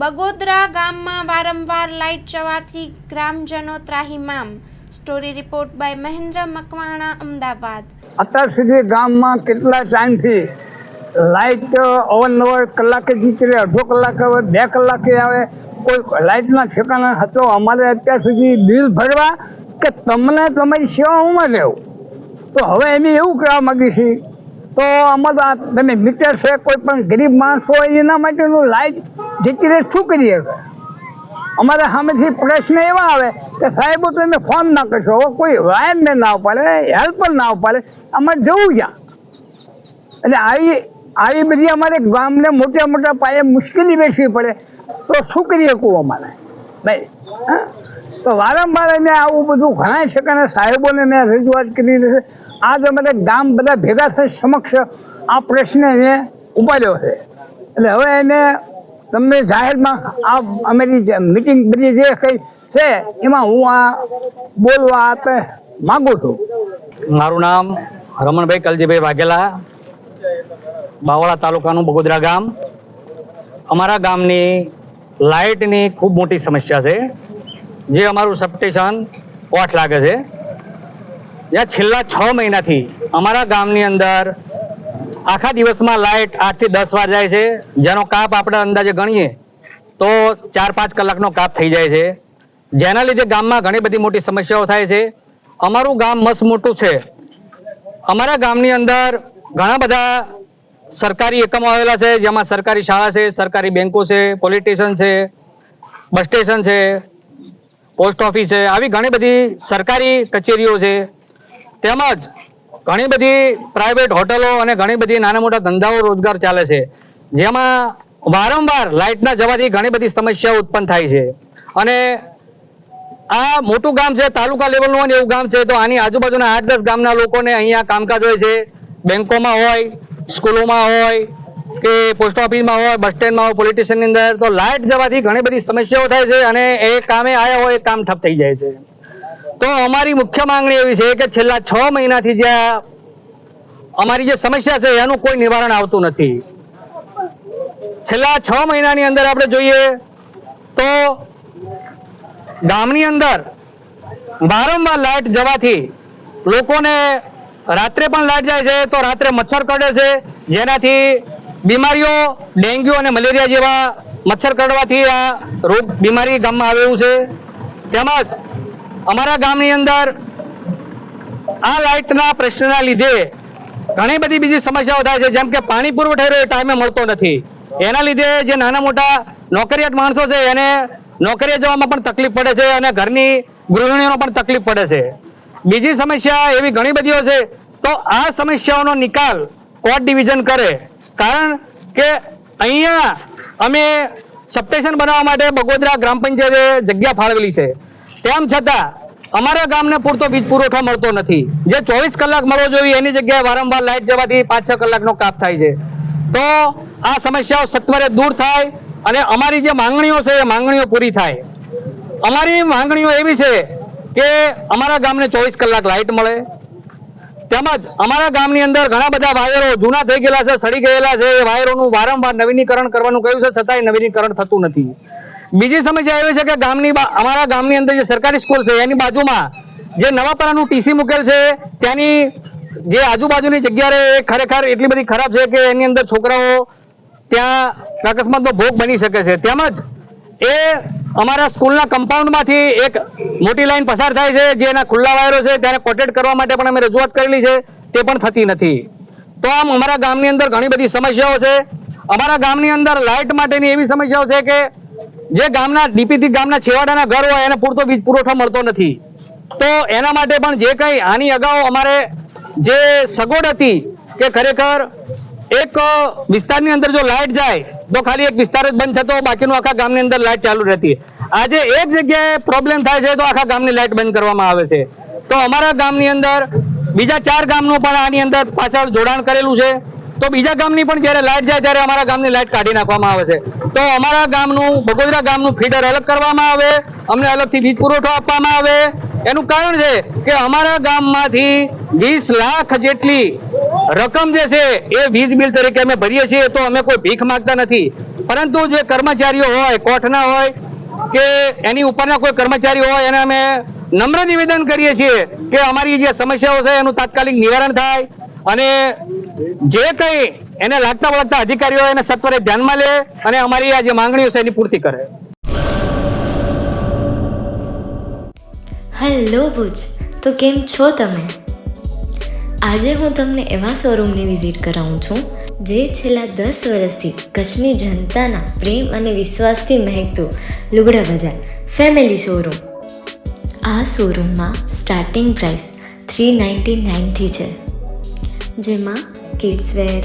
બગોદરા ગામમાં વારંવાર લાઇટ જવાથી ગ્રામજનો ત્રાહિમામ story report by Mahendra Makwana, Ahmedabad. અત્યાર સુધી ગામમાં કેટલા ટાઈમથી લાઇટ અવનવર કલાકે જીતરે અડધો કલાકે આવે, બે કલાકે આવે, કોઈ લાઇટના ઠેકાણા હતો? અમારે અત્યાર સુધી બિલ ભરવા કે તમને તમારી સેવા હું રહેવું? તો હવે એની એવું કહેવા માગી છીએ તો અમારે આ તમે મીટર છે, કોઈ પણ ગરીબ માણસ હોય, એના માટેનું લાઇટ જીતી રહે શું કરીએ અમારે સામેથી પ્રશ્ન એવા આવે કે સાહેબો, તમે ફોન ના કરશો. કોઈ વાયરને ના ઉપાડે હેલ્પર ના ઉપાડે, અમારે જવું જ્યાં એટલે આવી આવી બધી અમારે ગામને મોટા મોટા પાયે મુશ્કેલી વેઠવી પડે. તો શું કરીએ કહું અમારે? ભાઈ, હા? તો વારંવાર એને આવું બધું ઘણા ઠેકાણે સાહેબોને મેં રજૂઆત કરી છે. આજ બધા ગામ બધા ભેગા થઈ સમક્ષ આ પ્રશ્ન એને ઉપાડ્યો છે. એટલે હવે એને તમને જાહેરમાં આ અમારી મિટિંગ બધી જે કંઈ છે, એમાં હું આ બોલવા આપે માગું છું. મારું નામ રમણભાઈ કલજીભાઈ વાઘેલા, બાવળા તાલુકાનું બગોદરા ગામ. અમારા ગામની લાઇટની ખૂબ મોટી સમસ્યા છે, જે અમારું સબસ્ટેશન ઓઠ લાગે છે. જ્યાં છેલ્લા છ મહિનાથી અમારા ગામની અંદર આખા દિવસમાં લાઇટ આઠથી દસ વાર જાય છે. જેનો કાપ આપણે અંદાજે ગણીએ તો ચાર પાંચ કલાકનો કાપ થઈ જાય છે. જેના લીધે ગામમાં ઘણી બધી મોટી સમસ્યાઓ થાય છે. અમારું ગામ મસ્ત મોટું છે. અમારા ગામની અંદર ઘણા બધા સરકારી એકમો આવેલા છે. જેમાં સરકારી શાળા છે, સરકારી બેંકો છે પોલીસ છે, બસ સ્ટેશન છે, પોસ્ટ ઓફિસ છે. આવી ઘણી બધી સરકારી કચેરીઓ છે. તેમજ ઘણી બધી પ્રાઇવેટ હોટલો અને ઘણી બધી નાના મોટા ધંધાઓ રોજગાર ચાલે છે. જેમાં વારંવાર લાઇટના જવાથી ઘણી બધી સમસ્યાઓ ઉત્પન્ન થાય છે. અને આ મોટું ગામ છે, તાલુકા લેવલનું અને એવું ગામ છે, તો આની આજુબાજુના આઠ દસ ગામના લોકોને અહીંયા કામકાજ હોય છે. બેંકોમાં હોય, સ્કૂલોમાં હોય, કે પોસ્ટ ઓફિસમાં હોય બસ સ્ટેન્ડમાં હોય પોલીસ સ્ટેશનની અંદર. તો લાઇટ જવાથી ઘણી બધી સમસ્યાઓ થાય છે અને એ કામે આવ્યા હોય, એ કામ ઠપ થઈ જાય છે. તો અમારી મુખ્ય માંગણી એવી છે કે છેલ્લા છ મહિનાથી જે અમારી જે સમસ્યા છે, એનું કોઈ નિવારણ આવતું નથી. છેલ્લા છ મહિનાની અંદર આપણે જોઈએ તો ગામની અંદર વારંવાર લાઇટ જવાથી લોકોને રાત્રે પણ લાઇટ જાય છે, તો રાત્રે મચ્છર કરડે છે, જેનાથી બીમારીઓ, ડેન્ગ્યુ અને મલેરિયા જેવા મચ્છર કરડવાથી આ રોગ, બીમારી ગામમાં આવેલું છે. તેમજ અમારા ગામની અંદર આ લાઇટના પ્રશ્નના લીધે ઘણી બધી બીજી સમસ્યાઓ થાય છે. જેમ કે પાણી પુરવઠો એ ટાઈમે મળતો નથી. એના લીધે જે નાના મોટા નોકરિયાત માણસો છે, એને નોકરીએ જવામાં પણ તકલીફ પડે છે અને ઘરની ગૃહિણીઓનો પણ તકલીફ પડે છે. બીજી સમસ્યા એવી ઘણી બધીઓ છે. તો આ સમસ્યાઓનો નિકાલ કોર્ટ ડિવિઝન કરે. કારણ કે અહીંયા અમે સબસ્ટેશન બનાવવા માટે બગોદરા ગ્રામ પંચાયતે જગ્યા ફાળવેલી છે. તેમ છતાં, અમારા ગામને પૂરતો વીજ પુરવઠો મળતો નથી. જે ચોવીસ કલાક મળવો જોઈએ, એની જગ્યાએ વારંવાર લાઇટ જવાથી પાંચ, છ કલાકનો કાપ થાય છે. તો આ સમસ્યાઓ સત્વરે દૂર થાય અને અમારી જે માંગણીઓ છે, એ માંગણીઓ પૂરી થાય. અમારી માંગણીઓ એવી છે કે અમારા ગામને ચોવીસ કલાક લાઇટ મળે. તેમજ અમારા ગામની અંદર ઘણા બધા વાયરો જૂના થઈ ગયેલા છે, સડી ગયેલા છે. એ વાયરોનું વારંવાર નવીનીકરણ કરવાનું કહ્યું છે, છતાંય નવીનીકરણ થતું નથી. બીજી સમસ્યા એવી છે કે ગામની અમારા ગામની અંદર જે સરકારી સ્કૂલ છે, એની બાજુમાં જે નવાપરાનું ટીસી મૂકેલ છે, ત્યાંની જે આજુબાજુની જગ્યા એ ખરેખર એટલી બધી ખરાબ છે કે એની અંદર છોકરાઓ ત્યાં અકસ્માતનો ભોગ બની શકે છે. તેમજ એ અમારા સ્કૂલના કમ્પાઉન્ડમાંથી એક મોટી લાઈન પસાર થાય છે, જે એના ખુલ્લા વાયરો છે, તેને કોટેડ કરવા માટે પણ અમે રજૂઆત કરેલી છે, તે પણ થતી નથી. તો આમ અમારા ગામની અંદર ઘણી બધી સમસ્યાઓ છે. અમારા ગામની અંદર લાઇટ માટેની એવી સમસ્યાઓ છે કે જે ગામના, ડીપીથી ગામના છેવાડાના ઘર હોય એને પૂરતો વીજ પુરવઠો મળતો નથી. તો એના માટે પણ જે કંઈ આની અગાઉ અમારે જે સગવડ હતી કે ખરેખર એક વિસ્તારની અંદર જો લાઇટ જાય, તો ખાલી એક વિસ્તાર જ બંધ થતો, બાકીનું આખા ગામની અંદર લાઇટ ચાલુ રહેતી. આજે એક જગ્યાએ પ્રોબ્લેમ થાય છે તો આખા ગામની લાઇટ બંધ કરવામાં આવે છે. તો અમારા ગામની અંદર બીજા ચાર ગામનું પણ આની અંદર પાછળ જોડાણ કરેલું છે. તો બીજા ગામની પણ જ્યારે લાઇટ જાય ત્યારે અમારા ગામની લાઇટ કાઢી નાખવામાં આવે છે. તો અમારા ગામનું, બગોદરા ગામનું ફીડર અલગ કરવામાં આવે, અમને અલગથી વીજ પુરવઠો આપવામાં આવે. એનું કારણ છે કે અમારા ગામમાંથી વીસ લાખ જેટલી રકમ જે છે એ વીજ બિલ તરીકે અમે ભરીએ છીએ, તો અમે કોઈ ભીખ માગતા નથી. પરંતુ જે કર્મચારીઓ હોય, કોઠના હોય, કે એની ઉપરના કોઈ કર્મચારીઓ હોય, એને અમે નમ્ર નિવેદન કરીએ છીએ કે અમારી જે સમસ્યાઓ છે, એનું તાત્કાલિક નિવારણ થાય. અને જે કંઈ એને લાગતા વળગતા અધિકારીઓ એને સત્વરે ધ્યાનમાં લે અને અમારી આ જે માંગણીઓ છે એની પૂર્તિ કરે. હેલો ભુજ, તો કેમ છો તમે? આજે હું તમને એવા શોરૂમની વિઝિટ કરાવું છું, જે છેલ્લા દસ વર્ષથી કચ્છની જનતાના પ્રેમ અને વિશ્વાસથી મહેકતું લુગડા બજાર ફેમિલી શોરૂમ. આ શોરૂમમાં સ્ટાર્ટિંગ પ્રાઇસ થ્રી નાઇન્ટી નાઇનથી છે. જેમાં kids wear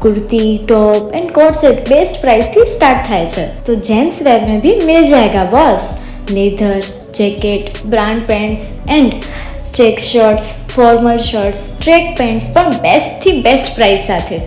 kurti top and coat set best price थी स्टार्ट થાય છે તો जेंट्स वेयर में भी मिल जाएगा boss leather jacket brand pants and check shirts formal shirts track pants પણ બેસ્ટથી બેસ્ટ પ્રાઇસ સાથે